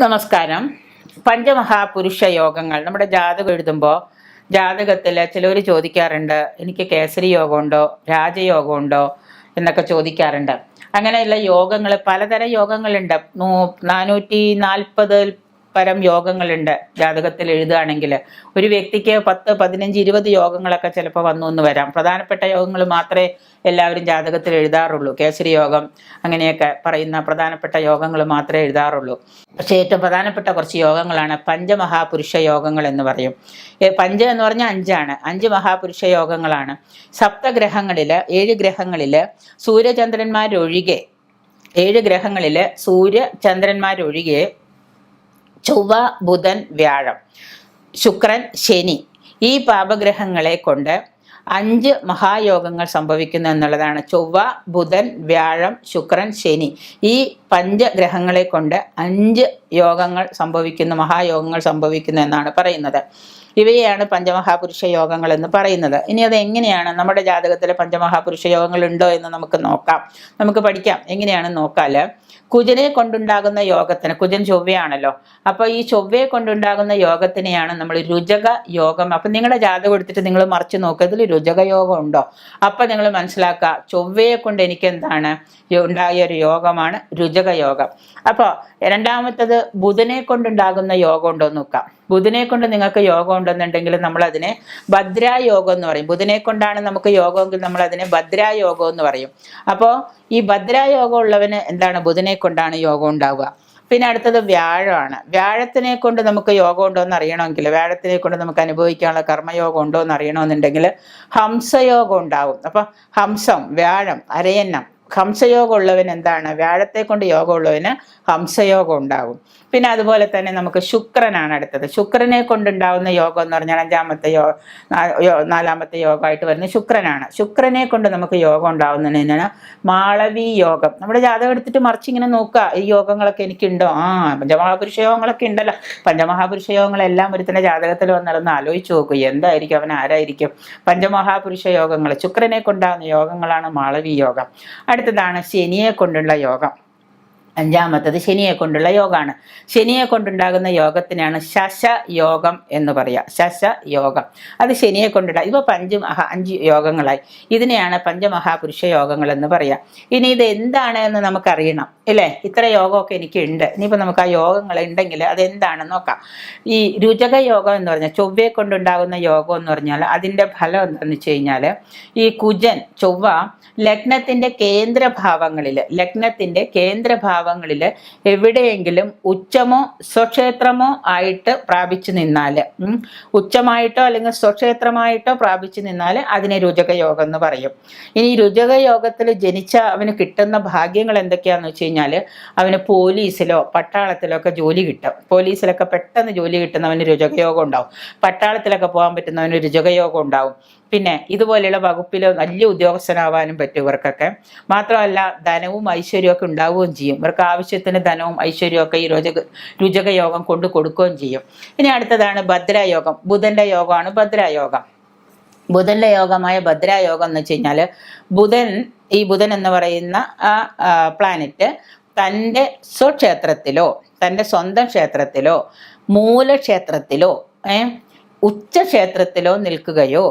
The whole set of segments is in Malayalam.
നമസ്കാരം. പഞ്ചമഹാപുരുഷ യോഗങ്ങൾ. നമ്മുടെ ജാതകം എഴുതുമ്പോൾ ജാതകത്തിൽ ചിലർ ചോദിക്കാറുണ്ട് എനിക്ക് കേസരി യോഗമുണ്ടോ? രാജയോഗമുണ്ടോ? എന്നൊക്കെ ചോദിക്കാറുണ്ട്. അങ്ങനെയുള്ള യോഗങ്ങൾ പലതരം യോഗങ്ങളുണ്ട്. നൂ- നാനൂറ്റി നാൽപ്പത് പരം യോഗങ്ങളുണ്ട് ജാതകത്തിൽ എഴുതുകയാണെങ്കിൽ. ഒരു വ്യക്തിക്ക് പത്ത് പതിനഞ്ച് ഇരുപത് യോഗങ്ങളൊക്കെ ചിലപ്പോൾ വന്നു എന്ന് വരാം. പ്രധാനപ്പെട്ട യോഗങ്ങൾ മാത്രമേ എല്ലാവരും ജാതകത്തിൽ എഴുതാറുള്ളൂ. കേസരി യോഗം അങ്ങനെയൊക്കെ പറയുന്ന പ്രധാനപ്പെട്ട യോഗങ്ങൾ മാത്രമേ എഴുതാറുള്ളൂ. പക്ഷേ ഏറ്റവും പ്രധാനപ്പെട്ട കുറച്ച് യോഗങ്ങളാണ് പഞ്ചമഹാപുരുഷ യോഗങ്ങൾ എന്ന് പറയും. പഞ്ച എന്ന് പറഞ്ഞാൽ അഞ്ചാണ്. അഞ്ച് മഹാപുരുഷ യോഗങ്ങളാണ്. സപ്തഗ്രഹങ്ങളിൽ ഏഴ് ഗ്രഹങ്ങളിൽ സൂര്യചന്ദ്രന്മാരൊഴികെ ഏഴ് ഗ്രഹങ്ങളിൽ സൂര്യ ചന്ദ്രന്മാരൊഴികെ ചൊവ്വ ബുധൻ വ്യാഴം. ശുക്രൻ ശനി. ഈ പാപഗ്രഹങ്ങളെ കൊണ്ട് അഞ്ച് മഹായോഗങ്ങൾ സംഭവിക്കുന്നു എന്നുള്ളതാണ്. ചൊവ്വ ബുധൻ വ്യാഴം ശുക്രൻ ശനി. ഈ പഞ്ചഗ്രഹങ്ങളെ കൊണ്ട് അഞ്ച് യോഗങ്ങൾ സംഭവിക്കുന്നു മഹായോഗങ്ങൾ സംഭവിക്കുന്നു എന്നാണ് പറയുന്നത്. ഇവയെയാണ് പഞ്ചമഹാപുരുഷ യോഗങ്ങൾ എന്ന് പറയുന്നത്. ഇനി അത് എങ്ങനെയാണ്? നമ്മുടെ ജാതകത്തിലെ പഞ്ചമഹാപുരുഷ യോഗങ്ങൾ ഉണ്ടോ എന്ന് നമുക്ക് നോക്കാം. നമുക്ക് പഠിക്കാം. എങ്ങനെയാണെന്ന് നോക്കാൽ കുജനെ കൊണ്ടുണ്ടാകുന്ന യോഗത്തിന് കുജൻ ചൊവ്വയാണല്ലോ. അപ്പോൾ ഈ ചൊവ്വയെ കൊണ്ടുണ്ടാകുന്ന യോഗത്തിനെയാണ് നമ്മൾ രുചക യോഗം. അപ്പം നിങ്ങളുടെ ജാതകം എടുത്തിട്ട് നിങ്ങൾ മറിച്ച് നോക്കുക ഇതിൽ രുചക യോഗം ഉണ്ടോ? അപ്പം നിങ്ങൾ മനസ്സിലാക്കുക ചൊവ്വയെ കൊണ്ട് എനിക്ക് എന്താണ് ഉണ്ടായ ഒരു യോഗമാണ് രുചക യോഗം. അപ്പോൾ രണ്ടാമത്തത് ബുധനെ കൊണ്ടുണ്ടാകുന്ന യോഗം ഉണ്ടോ നോക്കാം. ബുധനെ കൊണ്ട് നിങ്ങൾക്ക് യോഗം ഉണ്ടെന്നുണ്ടെങ്കിൽ നമ്മൾ അതിനെ ഭദ്രായോഗം എന്ന് പറയും. ബുധനെ കൊണ്ടാണ് നമുക്ക് യോഗമെങ്കിൽ നമ്മൾ അതിനെ ഭദ്രായോഗം എന്ന് പറയും. അപ്പോൾ ഈ ഭദ്രായോഗം ഉള്ളവന് എന്താണ്? ബുധനെ കൊണ്ടാണ് യോഗം ഉണ്ടാവുക. പിന്നെ അടുത്തത് വ്യാഴമാണ്. വ്യാഴത്തിനെ കൊണ്ട് നമുക്ക് യോഗം ഉണ്ടോ എന്ന് അറിയണമെങ്കിൽ വ്യാഴത്തിനെ കൊണ്ട് നമുക്ക് അനുഭവിക്കാനുള്ള കർമ്മയോഗം ഉണ്ടോ എന്ന് അറിയണമെന്നുണ്ടെങ്കിൽ ഹംസയോഗം ഉണ്ടാവും. അപ്പം ഹംസം വ്യാഴം അരയന്നം ഹംസയോഗം ഉള്ളവൻ എന്താണ് വ്യാഴത്തെ കൊണ്ട് യോഗം ഉള്ളവന് ഹംസയോഗം ഉണ്ടാകും പിന്നെ അതുപോലെ തന്നെ നമുക്ക് ശുക്രനാണ് അടുത്തത്. ശുക്രനെ കൊണ്ടുണ്ടാവുന്ന യോഗം എന്ന് പറഞ്ഞാൽ അഞ്ചാമത്തെ യോ നാലാമത്തെ യോഗമായിട്ട് വരുന്ന ശുക്രനാണ്. ശുക്രനെ കൊണ്ട് നമുക്ക് യോഗം ഉണ്ടാവുന്നതിനാണ് മാളവി യോഗം. നമ്മുടെ ജാതകം എടുത്തിട്ട് മറിച്ച് ഇങ്ങനെ നോക്കുക. ഈ യോഗങ്ങളൊക്കെ എനിക്കുണ്ടോ? ആ പഞ്ചമഹാപുരുഷ യോഗങ്ങളൊക്കെ ഉണ്ടല്ലോ. പഞ്ചമഹാപുരുഷ യോഗങ്ങളെല്ലാം ഒരുത്തിന്റെ ജാതകത്തിൽ വന്നിടന്ന് ആലോചിച്ച് നോക്കൂ. എന്തായിരിക്കും? അവൻ ആരായിരിക്കും? പഞ്ചമഹാപുരുഷ യോഗങ്ങൾ. ശുക്രനെ കൊണ്ടാകുന്ന യോഗങ്ങളാണ് മാളവി യോഗം. അടുത്തതാണ് ശനിയെ കൊണ്ടുള്ള യോഗം. അഞ്ചാമത്തത് ശനിയെ കൊണ്ടുള്ള യോഗമാണ് ശനിയെ കൊണ്ടുണ്ടാകുന്ന യോഗത്തിനാണ് ശശ യോഗം എന്ന് പറയുക ശശ യോഗം അത് ശനിയെ കൊണ്ടുള്ള ഇവ പഞ്ച് മഹാ അഞ്ച് യോഗങ്ങളായി. ഇതിനെയാണ് പഞ്ചമഹാപുരുഷ യോഗങ്ങൾ എന്ന് പറയുക ഇനി ഇത് എന്താണ് എന്ന് നമുക്കറിയണം ഇല്ലേ? ഇത്ര യോഗമൊക്കെ എനിക്കുണ്ട്. ഇനിയിപ്പോൾ നമുക്ക് ആ യോഗങ്ങൾ ഉണ്ടെങ്കിൽ അതെന്താണെന്ന് നോക്കാം. ഈ രുചക യോഗം എന്ന് പറഞ്ഞാൽ ചൊവ്വയെ കൊണ്ടുണ്ടാകുന്ന യോഗം എന്ന് പറഞ്ഞാൽ അതിന്റെ ഫലം എന്താണെന്ന് വെച്ച് കഴിഞ്ഞാൽ ഈ കുജൻ ചൊവ്വ ലഗ്നത്തിന്റെ കേന്ദ്രഭാവങ്ങളിൽ ലഗ്നത്തിന്റെ കേന്ദ്രഭാവങ്ങളിൽ എവിടെയെങ്കിലും ഉച്ചമോ സ്വക്ഷേത്രമോ ആയിട്ട് പ്രാപിച്ചു നിന്നാൽ ഉച്ചമായിട്ടോ അല്ലെങ്കിൽ സ്വക്ഷേത്രമായിട്ടോ പ്രാപിച്ചു നിന്നാൽ അതിനെ രുചക യോഗം എന്ന് പറയും. ഇനി രുചക യോഗത്തിൽ ജനിച്ച അവന് കിട്ടുന്ന ഭാഗ്യങ്ങൾ എന്തൊക്കെയാണെന്ന് വെച്ച് കഴിഞ്ഞാൽ അവന് പോലീസിലോ പട്ടാളത്തിലോ ഒക്കെ ജോലി കിട്ടും. പോലീസിലൊക്കെ പെട്ടെന്ന് ജോലി കിട്ടുന്നവന് രുചകയോഗം ഉണ്ടാവും. പട്ടാളത്തിലൊക്കെ പോകാൻ പറ്റുന്നവന് രുചകയോഗം ഉണ്ടാവും. പിന്നെ ഇതുപോലെയുള്ള വകുപ്പിൽ വലിയ ഉദ്യോഗസ്ഥനാവാനും പറ്റും ഇവർക്കൊക്കെ. മാത്രമല്ല ധനവും ഐശ്വര്യവും ഒക്കെ ഉണ്ടാവുകയും ചെയ്യും. ഇവർക്ക് ആവശ്യത്തിന് ധനവും ഐശ്വര്യവും ഒക്കെ ഈ രോചക രുചക യോഗം കൊണ്ട് കൊടുക്കുകയും ചെയ്യും. ഇനി അടുത്തതാണ് ഭദ്രായോഗം. ബുധന്റെ യോഗമാണ് ഭദ്രായോഗം. ബുധന്റെ യോഗമായ ഭദ്രായോഗം എന്ന് വെച്ച് കഴിഞ്ഞാൽ ബുധൻ ഈ ബുധൻ എന്ന് പറയുന്ന ആ പ്ലാനറ്റ് തന്റെ സ്വക്ഷേത്രത്തിലോ തന്റെ സ്വന്തം ക്ഷേത്രത്തിലോ മൂലക്ഷേത്രത്തിലോ ഉച്ചക്ഷേത്രത്തിലോ നിൽക്കുകയോ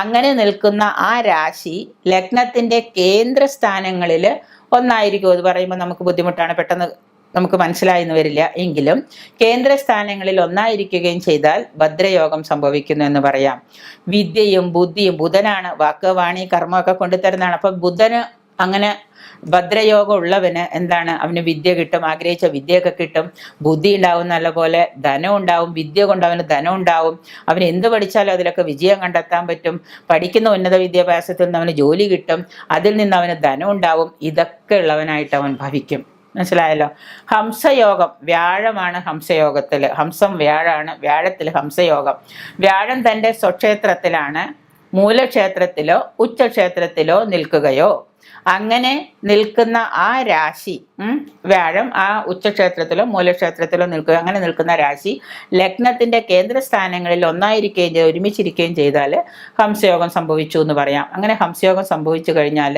അങ്ങനെ നിൽക്കുന്ന ആ രാശി ലഗ്നത്തിന്റെ കേന്ദ്രസ്ഥാനങ്ങളിൽ ഒന്നായിരിക്കും അത് പറയുമ്പോൾ നമുക്ക് ബുദ്ധിമുട്ടാണ്. പെട്ടെന്ന് നമുക്ക് മനസ്സിലായെന്ന് വരില്ല. എങ്കിലും കേന്ദ്ര സ്ഥാനങ്ങളിൽ ഒന്നായിരിക്കുകയും ചെയ്താൽ ഭദ്രയോഗം സംഭവിക്കുന്നു എന്ന് പറയാം. വിദ്യയും ബുദ്ധിയും ബുധനാണ്. വാക്ക് വാണി കർമ്മമൊക്കെ കൊണ്ടുതരുന്നതാണ്. അപ്പം ബുധന് അങ്ങനെ ഭദ്രയോഗം ഉള്ളവന് എന്താണ്? അവന് വിദ്യ കിട്ടും ആഗ്രഹിച്ച വിദ്യയൊക്കെ കിട്ടും. ബുദ്ധി ഉണ്ടാവും നല്ലപോലെ ധനം ഉണ്ടാവും വിദ്യ കൊണ്ട് അവന് ധനം ഉണ്ടാവും. അവൻ എന്ത് പഠിച്ചാലും അതിലൊക്കെ വിജയം കണ്ടെത്താൻ പറ്റും. പഠിക്കുന്ന ഉന്നത വിദ്യാഭ്യാസത്തിൽ നിന്ന് അവന് ജോലി കിട്ടും. അതിൽ നിന്ന് അവന് ധനം ഉണ്ടാവും. ഇതൊക്കെ ഉള്ളവനായിട്ട് അവൻ ഭവിക്കും. മനസ്സിലായല്ലോ? ഹംസയോഗം വ്യാഴമാണ് ഹംസയോഗത്തിൽ ഹംസം വ്യാഴാണ് വ്യാഴത്തിൽ ഹംസയോഗം. വ്യാഴം തന്റെ സ്വക്ഷേത്രത്തിലാണ്. മൂലക്ഷേത്രത്തിലോ ഉച്ചക്ഷേത്രത്തിലോ നിൽക്കുകയോ അങ്ങനെ നിൽക്കുന്ന ആ രാശി വ്യാഴം ആ ഉച്ചക്ഷേത്രത്തിലോ മൂലക്ഷേത്രത്തിലോ നിൽക്കുക അങ്ങനെ നിൽക്കുന്ന രാശി ലഗ്നത്തിന്റെ കേന്ദ്രസ്ഥാനങ്ങളിൽ ഒന്നായിരിക്കുകയും ഒരുമിച്ചിരിക്കുകയും ചെയ്താൽ ഹംസയോഗം സംഭവിച്ചു എന്ന് പറയാം. അങ്ങനെ ഹംസയോഗം സംഭവിച്ചു കഴിഞ്ഞാൽ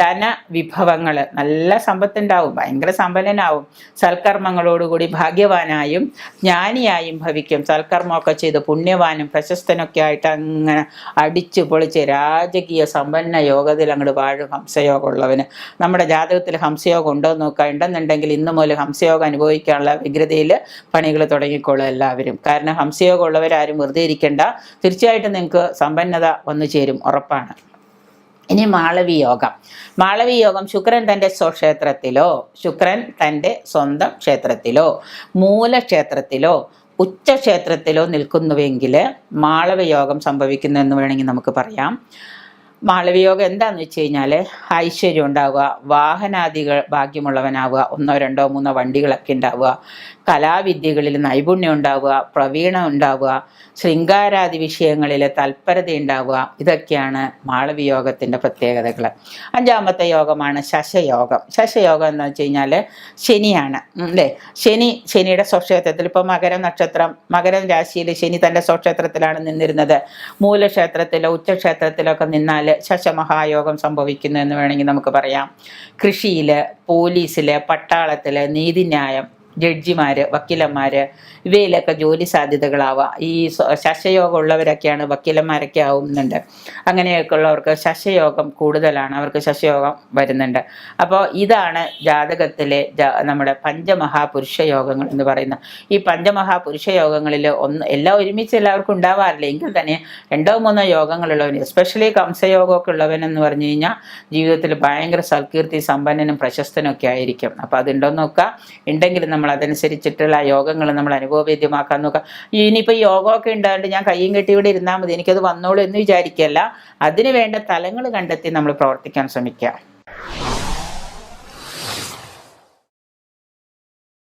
ധന വിഭവങ്ങൾ നല്ല സമ്പത്തുണ്ടാവും ഭയങ്കര സമ്പന്നനാവും. സൽക്കർമ്മങ്ങളോടുകൂടി ഭാഗ്യവാനായും ജ്ഞാനിയായും ഭവിക്കും. സൽക്കർമ്മമൊക്കെ ചെയ്ത് പുണ്യവാനും പ്രശസ്തനൊക്കെ ആയിട്ട് അങ്ങനെ അടിച്ചു പൊളിച്ച് രാജകീയ സമ്പന്ന യോഗത്തിൽ അങ്ങോട്ട് വാഴും ഹംസയോഗം ഉള്ളവന് നമ്മുടെ ജാതകത്തിൽ ഹംസയോഗം ഉണ്ടോ എന്ന് നോക്കുക. ഉണ്ടെന്നുണ്ടെങ്കിൽ ഇന്ന് മുതൽ ഹംസയോഗം അനുഭവിക്കാനുള്ള വ്യഗ്രതയിൽ പണികൾ തുടങ്ങിക്കോളും എല്ലാവരും. കാരണം ഹംസയോഗം ഉള്ളവരാരും വെറുതെ ഇരിക്കേണ്ട. തീർച്ചയായിട്ടും നിങ്ങൾക്ക് സമ്പന്നത വന്നു ചേരും. ഉറപ്പാണ്. ഇനി മാളവി യോഗം. മാളവി യോഗം ശുക്രൻ തന്റെ സ്വക്ഷേത്രത്തിലോ ശുക്രൻ തന്റെ സ്വന്തം ക്ഷേത്രത്തിലോ മൂലക്ഷേത്രത്തിലോ ഉച്ചക്ഷേത്രത്തിലോ നിൽക്കുന്നുവെങ്കിൽ മാളവയോഗം സംഭവിക്കുന്നു എന്ന് വേണമെങ്കിൽ നമുക്ക് പറയാം. മാളവിയോഗം എന്താന്ന് വെച്ച് കഴിഞ്ഞാൽ ഐശ്വര്യം ഉണ്ടാവുക വാഹനാദികൾ ഭാഗ്യമുള്ളവനാവുക ഒന്നോ രണ്ടോ മൂന്നോ വണ്ടികളൊക്കെ ഉണ്ടാവുക. കലാവിദ്യകളിൽ നൈപുണ്യം ഉണ്ടാവുക പ്രവീണം ഉണ്ടാവുക ശൃംഗാരാദി വിഷയങ്ങളിൽ തൽപരത ഉണ്ടാവുക ഇതൊക്കെയാണ് മാളവിയോഗത്തിന്റെ പ്രത്യേകതകൾ അഞ്ചാമത്തെ യോഗമാണ് ശശയോഗം. ശശയോഗം എന്ന് വെച്ച് കഴിഞ്ഞാൽ ശനിയാണ് അല്ലേ? ശനി ശനിയുടെ സ്വക്ഷേത്രത്തിൽ ഇപ്പോൾ മകരം നക്ഷത്രം മകരം രാശിയിൽ ശനി തന്റെ സ്വക്ഷേത്രത്തിലാണ് നിന്നിരുന്നത്. മൂലക്ഷേത്രത്തിലോ ഉച്ചക്ഷേത്രത്തിലോ ഒക്കെ നിന്നാൽ ശശമഹായോഗം സംഭവിക്കുന്നു എന്ന് വേണമെങ്കിൽ നമുക്ക് പറയാം. കൃഷിയിൽ പോലീസിൽ പട്ടാളത്തിൽ നീതിന്യായം ജഡ്ജിമാര് വക്കീലന്മാര് ഇവയിലൊക്കെ ജോലി സാധ്യതകളാവാം. ഈ ശശയോഗം ഉള്ളവരൊക്കെയാണ് വക്കീലന്മാരൊക്കെ ആവുന്നുണ്ട്. അങ്ങനെയൊക്കെ ഉള്ളവർക്ക് ശശയോഗം കൂടുതലാണ് അവർക്ക് ശശയോഗം വരുന്നുണ്ട്. അപ്പോൾ ഇതാണ് ജാതകത്തിലെ നമ്മുടെ പഞ്ചമഹാപുരുഷ യോഗങ്ങൾ എന്ന് പറയുന്നത്. ഈ പഞ്ചമഹാപുരുഷ യോഗങ്ങളിൽ ഒന്ന് എല്ലാം ഒരുമിച്ച് എല്ലാവർക്കും ഉണ്ടാവാറില്ല. എങ്കിൽ തന്നെ രണ്ടോ മൂന്നോ യോഗങ്ങളുള്ളവന് എസ്പെഷ്യലി കംസയോഗമൊക്കെ ഉള്ളവനെന്ന് പറഞ്ഞു കഴിഞ്ഞാൽ ജീവിതത്തിൽ ഭയങ്കര സൽകീർത്തി സമ്പന്നനും പ്രശസ്തനും ഒക്കെ ആയിരിക്കും. അപ്പോൾ അതുണ്ടോ എന്ന് നോക്കുക ഉണ്ടെങ്കിൽ നമ്മൾ അതനുസരിച്ചിട്ടുള്ള യോഗങ്ങൾ നമ്മൾ അനുഭവവേദ്യമാക്കാൻ നോക്കുക ഇനിയിപ്പോൾ യോഗമൊക്കെ ഉണ്ടായിട്ട് ഞാൻ കയ്യും കെട്ടി ഇവിടെ ഇരുന്നാൽ മതി. എനിക്കത് വന്നോളൂ എന്ന് വിചാരിക്കല്ല. അതിനു വേണ്ട തലങ്ങൾ കണ്ടെത്തി നമ്മൾ പ്രവർത്തിക്കാൻ ശ്രമിക്കുക